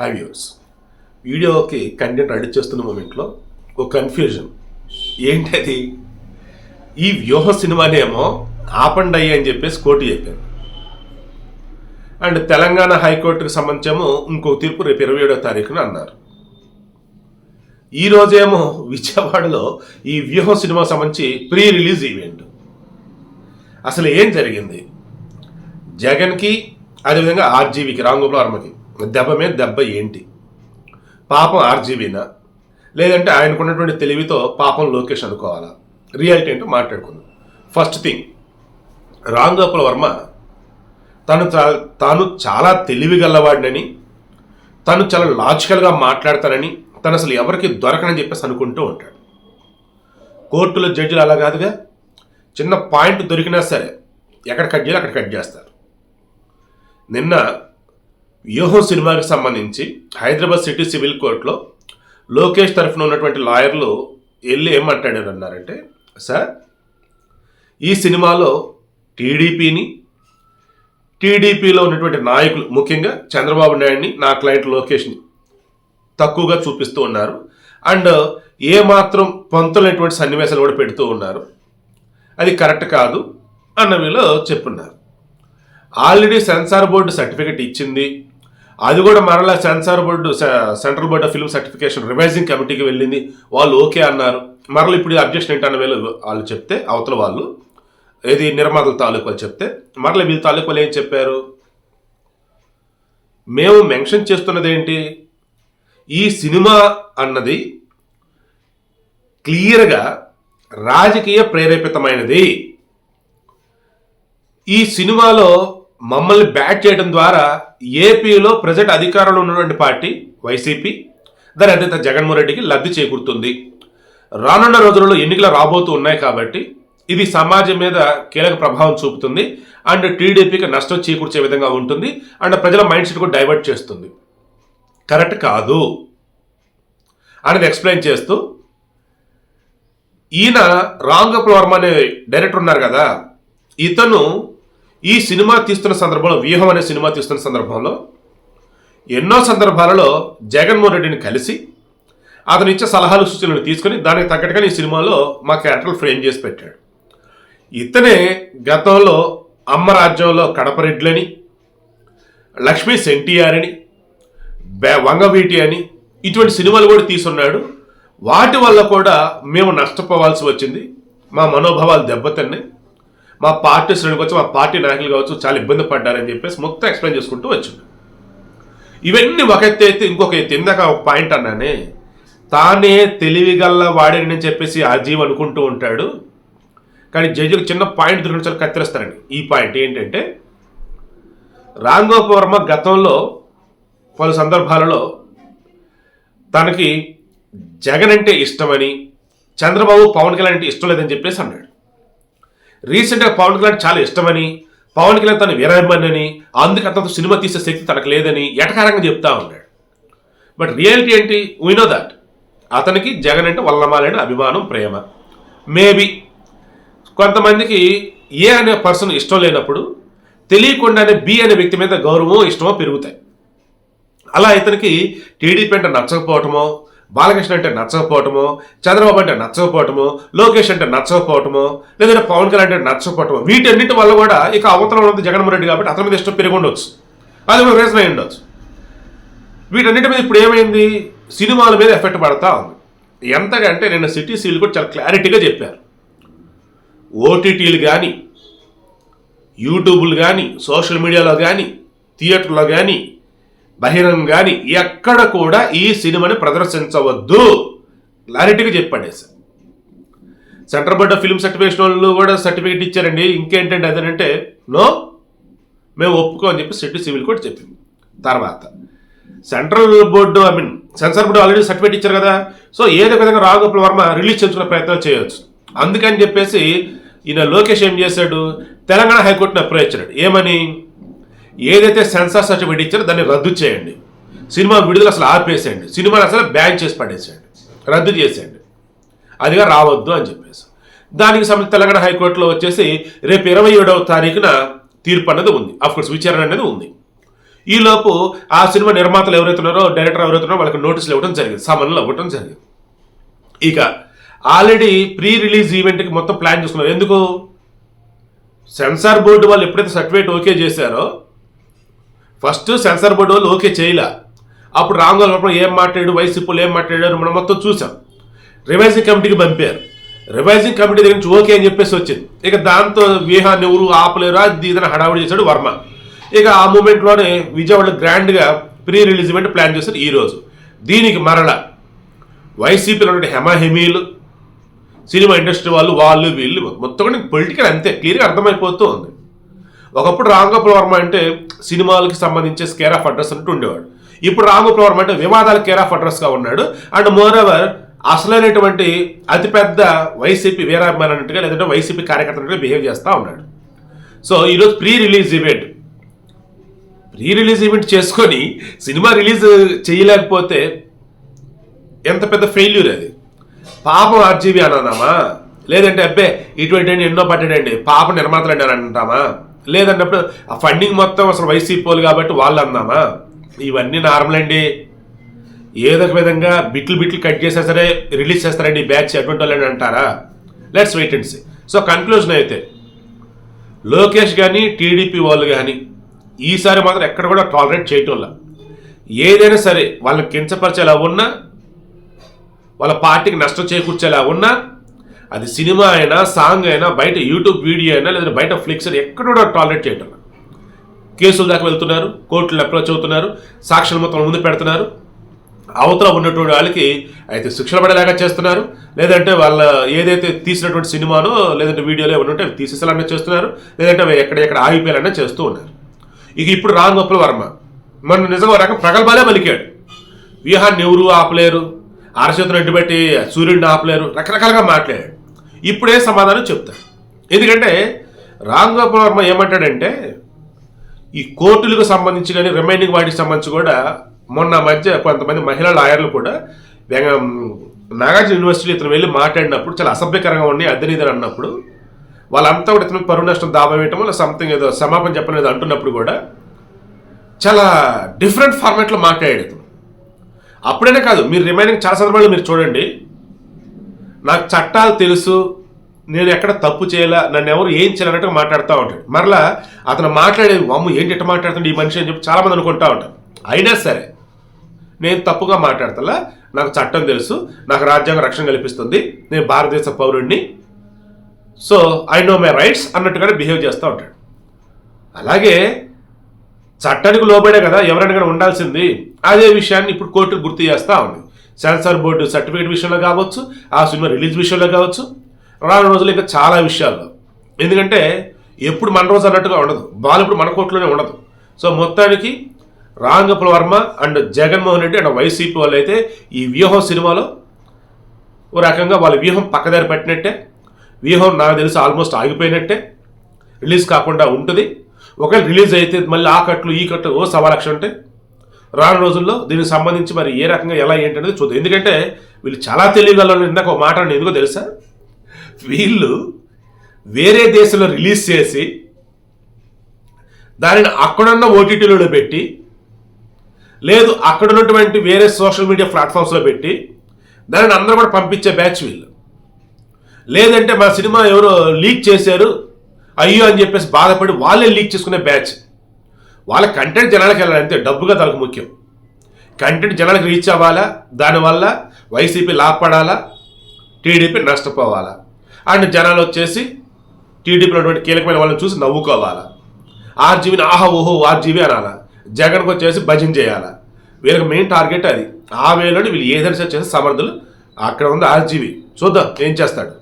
Hi viewers వీడియోకి content ready చేస్తున్న మూమెంట్లో ఒక కన్ఫ్యూజన్ ఏంటది? ఈ వ్యూహ సినిమానేమో ఆపండి అయ్యి అని చెప్పేసి కోర్టు చెప్పాను అండ్ తెలంగాణ హైకోర్టుకు సంబంధించేమో ఇంకో తీర్పు రేపు ఇరవై ఏడో తారీఖున అన్నారు. ఈ రోజేమో విజయవాడలో ఈ వ్యూహం సినిమా సంబంధించి ప్రీ రిలీజ్ ఈవెంట్ అసలు ఏం జరిగింది? జగన్కి అదేవిధంగా ఆర్జీవీకి రాంగోపాల్ వర్మకి దెబ్బ మీద దెబ్బ ఏంటి? పాపం ఆర్జీవీనా? లేదంటే ఆయనకున్నటువంటి తెలివితో పాపం లోకేష్ అనుకోవాలా? రియాలిటీ ఏంటో మాట్లాడుకుందాం. ఫస్ట్ థింగ్ రాంగోపాల్ వర్మ తను చా- తాను చాలా తెలివి గల్లవాడినని తను చాలా లాజికల్గా మాట్లాడతానని తను అసలు ఎవరికి దొరకనని చెప్పేసి అనుకుంటూ ఉంటాడు. కోర్టులో జడ్జిలు అలా కాదుగా చిన్న పాయింట్ దొరికినా సరే ఎక్కడ కట్ చేయాలి అక్కడ కట్ చేస్తారు. నిన్న వ్యూహం సినిమాకి సంబంధించి హైదరాబాద్ సిటీ సివిల్ కోర్టులో లోకేష్ తరఫున ఉన్నటువంటి లాయర్లు వెళ్ళి ఏం అన్నారంటే సార్ ఈ సినిమాలో టీడీపీని టీడీపీలో ఉన్నటువంటి నాయకులు ముఖ్యంగా చంద్రబాబు నాయుడిని నా క్లయింట్ లోకేష్ని తక్కువగా చూపిస్తూ ఉన్నారు. అండ్ ఏ మాత్రం పొంతలైనటువంటి సన్నివేశాలు కూడా పెడుతూ ఉన్నారు. అది కరెక్ట్ కాదు అన్న వీళ్ళు చెప్పున్నారు. ఆల్రెడీ సెన్సార్ బోర్డు సర్టిఫికెట్ ఇచ్చింది. అది కూడా మరలా censor board central board of film certification revising కమిటీకి వెళ్ళింది. వాళ్ళు ఓకే అన్నారు. మరలా ఇప్పుడు అబ్జెక్షన్ ఏంటన్న వీళ్ళు వాళ్ళు చెప్తే అవతల వాళ్ళు ఏది నిర్మాతల తాలూకు వాళ్ళు చెప్తే మరలా వీళ్ళ తాలూకు వాళ్ళు ఏం చెప్పారు? మేము మెన్షన్ చేస్తున్నది ఏంటి ఈ సినిమా అన్నది క్లియర్గా రాజకీయ ప్రేరేపితమైనది. ఈ సినిమాలో మమ్మల్ని బ్యాట్ చేయడం ద్వారా ఏపీలో ప్రజెంట్ అధికారంలో ఉన్నటువంటి పార్టీ వైసీపీ దాని అధినేత జగన్మోహన్ రెడ్డికి లబ్ధి చేకూరుతుంది. రానున్న రోజులలో ఎన్నికలు రాబోతూ ఉన్నాయి కాబట్టి ఇది సమాజం మీద కీలక ప్రభావం చూపుతుంది. అండ్ టీడీపీకి నష్టం చేకూర్చే విధంగా ఉంటుంది. అండ్ ప్రజల మైండ్ సెట్ కూడా డైవర్ట్ చేస్తుంది. కరెక్ట్ కాదు అనేది ఎక్స్ప్లెయిన్ చేస్తూ ఈయన రామ్ గోపాల్ వర్మ అనే డైరెక్టర్ ఉన్నారు కదా. ఇతను ఈ సినిమా తీస్తున్న సందర్భంలో వ్యూహం అనే సినిమా తీస్తున్న సందర్భంలో ఎన్నో సందర్భాలలో జగన్మోహన్ రెడ్డిని కలిసి అతను ఇచ్చే సలహాలు సూచనలు తీసుకొని దానికి తగ్గట్టుగా ఈ సినిమాలో మా క్యారెక్టర్ ఫ్రేమ్ చేసి పెట్టాడు. ఇతనే గతంలో అమ్మ రాజ్యంలో కడపరెడ్లని లక్ష్మీ సెంటియార్ అని బే- వంగవీటి అని ఇటువంటి సినిమాలు కూడా తీసున్నాడు వాటి వల్ల కూడా మేము నష్టపోవాల్సి వచ్చింది. మా మనోభావాలు దెబ్బతిన్నాయి. మా పార్టీ శ్రేణులకు కావచ్చు మా పార్టీ నాయకులు కావచ్చు చాలా ఇబ్బంది పడ్డారని చెప్పేసి మొత్తం ఎక్స్ప్లెయిన్ చేసుకుంటూ వచ్చింది ఇవన్నీ ఒక ఎత్తు అయితే ఇంకొక ఎత్తు ఇందాక ఒక పాయింట్ అన్నానే తానే తెలివిగల్ల వాడిని చెప్పేసి అజీవ్ అనుకుంటూ ఉంటాడు. కానీ జడ్జికి చిన్న పాయింట్ దొరికిన చాలా కత్తిరిస్తారండి. ఈ పాయింట్ ఏంటంటే రామ్ వర్మ గతంలో పలు సందర్భాలలో తనకి జగన్ అంటే ఇష్టమని చంద్రబాబు పవన్ కళ్యాణ్ అంటే ఇష్టం లేదని చెప్పేసి అన్నాడు. రీసెంట్గా పవన్ కళ్యాణ్ చాలా ఇష్టమని పవన్ కళ్యాణ్ తన వీరాభిమానని అందుకే అతను సినిమా తీసే శక్తి తనకు లేదని ఎటకారంగా చెప్తా ఉన్నాడు. బట్ రియాలిటీ ఏంటి? వీ నో దాట్ అతనికి జగన్ అంటే వల్లమాలని అభిమానం ప్రేమ. మేబీ కొంతమందికి ఏ అనే పర్సన్ ఇష్టం లేనప్పుడు తెలియకుండానే బి అనే వ్యక్తి మీద గౌరవమో ఇష్టమో పెరుగుతాయి. అలా ఇతనికి టీడీపీ అంటే నచ్చకపోవటమో బాలకృష్ణ అంటే నచ్చకపోవటమో చంద్రబాబు అంటే నచ్చకపోవటమో లోకేష్ అంటే నచ్చకపోవటమో లేదంటే పవన్ కళ్యాణ్ అంటే నచ్చకపోవటమో వీటన్నిటి వల్ల కూడా ఇక అవతల ఉన్నది జగన్మోహన్ రెడ్డి కాబట్టి అతని మీద ఇష్టం పెరిగి ఉండొచ్చు. అది కూడా రీజన్ అయి ఉండొచ్చు. వీటన్నిటి మీద ఇప్పుడు ఏమైంది? సినిమాల మీద ఎఫెక్ట్ పడతా ఉంది. ఎంతగా నిన్న సిటీ సీల్ కూడా చాలా క్లారిటీగా చెప్పారు. ఓటీటీలు కానీ యూట్యూబ్లు కానీ సోషల్ మీడియాలో కానీ థియేటర్లో కానీ బహిరంగ కానీ ఎక్కడ కూడా ఈ సినిమాని ప్రదర్శించవద్దు. క్లారిటీగా చెప్పండి sir. Central board of film certification వాళ్ళు కూడా సర్టిఫికేట్ ఇచ్చారండి. ఇంకేంటంటే అదేనంటే నో మేము ఒప్పుకో అని చెప్పి సిటీ సివిల్ కోర్టు చెప్పింది. తర్వాత central board I mean censor board already certificate ఇచ్చారు కదా. సో ఏదో విధంగా రాఘోపాల్ వర్మ రిలీజ్ చేసుకునే ప్రయత్నం చేయొచ్చు. అందుకని చెప్పేసి ఈయన లోకేష్ ఏం చేశాడు? తెలంగాణ హైకోర్టును అప్రోచ్ ఇచ్చాడు ఏమని? ఏదైతే సెన్సార్ సర్టిఫికేట్ ఇచ్చారో దాన్ని రద్దు చేయండి. సినిమా విడుదల అసలు ఆపేసేయండి. సినిమాని అసలు బ్యాన్ చేసి పడేసేయండి. రద్దు చేసేయండి. అదిగా రావద్దు అని చెప్పేసి. దానికి సంబంధించి తెలంగాణ హైకోర్టులో వచ్చేసి రేపు ఇరవై ఏడవ తారీఖున తీర్పు అనేది ఉంది. కోర్స్ విచారణ అనేది ఉంది. ఈలోపు ఆ సినిమా నిర్మాతలు ఎవరైతున్నారో డైరెక్టర్ ఎవరైతున్నారో వాళ్ళకి నోటీసులు ఇవ్వడం జరిగింది. సమన్లు ఇవ్వడం జరిగింది. ఇక ఆల్రెడీ ప్రీ రిలీజ్ ఈవెంట్కి మొత్తం ప్లాన్ చేసుకున్నారు. ఎందుకు? సెన్సార్ బోర్డు వాళ్ళు ఎప్పుడైతే సర్టిఫికేట్ ఓకే చేశారో ఫస్ట్ సెన్సార్ బోర్డు వాళ్ళు ఓకే చేయలే. అప్పుడు రాంగోల్ ఏం మాట్లాడాడు వైసీపీలు ఏం మాట్లాడారు మనం మొత్తం చూసాం. రివైజింగ్ కమిటీకి పంపారు. రివైజింగ్ కమిటీ దగ్గర నుంచి ఓకే అని చెప్పేసి వచ్చింది. ఇక దాంతో వ్యూహాన్ని ఎవరు ఆపలేరు? అది ఇదని హడావుడి చేశాడు వర్మ. ఇక ఆ మూమెంట్లోనే విజయవాడ గ్రాండ్గా ప్రీ రిలీజ్ ఈవెంట్ ప్లాన్ చేశారు ఈరోజు దీనికి మరల వైసీపీలో ఉన్న సినిమా ఇండస్ట్రీ వాళ్ళు వాళ్ళు వీళ్ళు మొత్తం కూడా పొలిటికల్ అంతే. క్లియర్గా అర్థమైపోతూ ఉంది. ఒకప్పుడు రాంగోపాల్ వర్మ అంటే సినిమాలకి సంబంధించే స్కేర్ ఆఫ్ అడ్రస్ అంటూ ఉండేవాడు. ఇప్పుడు రాంగోపాల్ వర్మ అంటే వివాదాల కేర్ ఆఫ్ అడ్రస్గా ఉన్నాడు. అండ్ మోర్ ఎవర్ అసలైనటువంటి అతిపెద్ద వైసీపీ వీరాభిమాని అన్నట్టుగా లేదంటే వైసీపీ కార్యకర్త అన్నట్టుగా బిహేవ్ చేస్తూ ఉన్నాడు. సో ఈరోజు pre release event pre release event చేసుకొని సినిమా రిలీజ్ చేయలేకపోతే ఎంత పెద్ద ఫెయిల్యూర్ అది? పాపం ఆర్జీవి అన్నామా లేదంటే అబ్బే ఇటువంటి ఎన్నో పడ్డాడండి. పాప నిర్మాతలు అండి అంటామా లేదన్నప్పుడు ఆ ఫండింగ్ మొత్తం అసలు వైసీపీ వాళ్ళు కాబట్టి వాళ్ళు అందామా ఇవన్నీ నార్మల్ అండి. ఏదో ఒక విధంగా బిట్లు బిట్లు కట్ చేసా సరే రిలీజ్ చేస్తారండి బ్యాచ్ అటువంటి వాళ్ళని అంటారా? Let's wait and see so conclusion అయితే లోకేష్ కానీ టీడీపీ వాళ్ళు కానీ ఈసారి మాత్రం ఎక్కడ కూడా టాలరేట్ చేయటం వల్ల ఏదైనా సరే వాళ్ళని కించపరిచేలా ఉన్నా వాళ్ళ పార్టీకి నష్టం చేకూర్చేలా ఉన్నా అది సినిమా అయినా సాంగ్ అయినా బయట యూట్యూబ్ వీడియో అయినా లేదా బయట ఫ్లిక్స్ అయినా ఎక్కడ కూడా టాలరేట్ చేయటం కేసులు కేసుల దాకా వెళ్తున్నారు కోర్టులు అప్రోచ్ అవుతున్నారు సాక్షులు మొత్తం ముందు పెడుతున్నారు. అవతల ఉన్నటువంటి వాళ్ళకి అయితే శిక్షణ పడేలాగా చేస్తున్నారు. లేదంటే వాళ్ళ ఏదైతే తీసినటువంటి సినిమానో లేదంటే వీడియోలో ఏమైనా ఉంటే అవి తీసేసేలాగా చేస్తున్నారు. లేదంటే అవి ఎక్కడెక్కడ ఆగిపోయాలన్నా చేస్తూ ఉన్నారు. ఇక ఇప్పుడు రామ్ గోపాల్ వర్మ. మన నిజంగా రకం ప్రగల్భాలే పలికాడు. వ్యూహాన్ని ఎవరు ఆపలేరు? అరచేతులు అడ్డుపెట్టి సూర్యుడిని ఆపలేరు? రకరకాలుగా మాట్లాడాడు. ఇప్పుడే సమాధానం చెప్తాడు ఎందుకంటే రామ్ గోపాల్ వర్మ ఏమంటాడంటే ఈ కోర్టులకు సంబంధించి కానీ రిమైనింగ్ వాటికి సంబంధించి కూడా మొన్న మధ్య కొంతమంది మహిళా లాయర్లు కూడా వెంగ- నాగార్జున యూనివర్సిటీలో ఇతను వెళ్ళి మాట్లాడినప్పుడు చాలా అసభ్యకరంగా ఉండి అద్దెనిదని అన్నప్పుడు వాళ్ళంతా కూడా ఇతను పరువు నష్టం దాబా వేయటం లేదా సంథింగ్ ఏదో సమాపం చెప్పలేదు అంటున్నప్పుడు కూడా చాలా డిఫరెంట్ ఫార్మాట్లో మాట్లాడాడు ఇతను. అప్పుడైనా కాదు మీరు రిమైనింగ్ చాలా సందర్భాల్లో మీరు చూడండి నాకు చట్టాలు తెలుసు నేను ఎక్కడ తప్పు చేయాలా నన్ను ఎవరు ఏం చేయాలన్నట్టు మాట్లాడుతూ ఉంటాడు. మరలా అతను మాట్లాడేది అమ్మ ఏంటి ఎట్ట మాట్లాడుతుంది ఈ మనిషి? అని చెప్పి చాలా మంది అనుకుంటా ఉంటారు. అయినా సరే నేను తప్పుగా మాట్లాడతలా నాకు చట్టం తెలుసు నాకు రాజ్యాంగ రక్షణ కల్పిస్తుంది నేను భారతదేశ పౌరుడిని so I know my rights అన్నట్టుగానే బిహేవ్ చేస్తూ ఉంటాడు. అలాగే చట్టానికి లోబడే కదా ఎవరైనా కానీ ఉండాల్సింది. అదే విషయాన్ని ఇప్పుడు కోర్టు గుర్తు చేస్తూ ఉంది. సెన్సార్ బోర్డు సర్టిఫికేట్ విషయంలో కావచ్చు ఆ సినిమా రిలీజ్ విషయంలో కావచ్చు రాను రోజులు ఇంకా చాలా విషయాల్లో. ఎందుకంటే ఎప్పుడు మన రోజు అన్నట్టుగా ఉండదు. బాల్ ఇప్పుడు మన కోర్టులోనే ఉండదు. సో మొత్తానికి రాంగపుల Varma and Jaganmohan Reddy and YCP వాళ్ళు అయితే ఈ వ్యూహం సినిమాలో ఓ రకంగా వాళ్ళ వ్యూహం పక్కదారి పట్టినట్టే. వ్యూహం నాకు తెలిసి ఆల్మోస్ట్ ఆగిపోయినట్టే. రిలీజ్ కాకుండా ఉంటుంది. ఒకవేళ రిలీజ్ అయితే మళ్ళీ ఆ కట్లు ఈ కట్లు ఓ సవా లక్ష ఉంటాయి రాను రోజుల్లో దీనికి సంబంధించి మరి ఏ రకంగా ఎలా ఏంటనేది చూద్దాం. ఎందుకంటే వీళ్ళు చాలా తెలియగల ఇందాక ఒక మాట అన్నది ఎందుకో తెలుసా? వీళ్ళు వేరే దేశంలో రిలీజ్ చేసి దానిని అక్కడున్న ఓటీటీలో పెట్టి లేదు అక్కడ ఉన్నటువంటి వేరే సోషల్ మీడియా ప్లాట్ఫామ్స్లో పెట్టి దానిని అందరూ కూడా పంపించే బ్యాచ్ వీళ్ళు. లేదంటే మా సినిమా ఎవరో లీక్ చేశారు అయ్యో అని చెప్పేసి బాధపడి వాళ్ళే లీక్ చేసుకునే బ్యాచ్. వాళ్ళ కంటెంట్ జనాలకు వెళ్ళాలి అంతే డబ్బుగా తనకు ముఖ్యం. కంటెంట్ జనాలకు రీచ్ అవ్వాలా? దానివల్ల వైసీపీ లాభపడాలా? టీడీపీ నష్టపోవాలా? అండ్ జనాలు వచ్చేసి టీడీపీలో ఉన్నటువంటి కీలకమైన వాళ్ళని చూసి నవ్వుకోవాలా? ఆర్జీబీని ఆహా ఓహో ఆర్జీబీ అనాలా? జగన్కి వచ్చేసి భజన చేయాలా? వీళ్ళకి మెయిన్ టార్గెట్ అది. ఆ వేలోని వీళ్ళు ఏదైనా సరే చేసే సమర్థులు అక్కడ ఉంది ఆర్జీబీ చూద్దాం ఏం చేస్తాడు.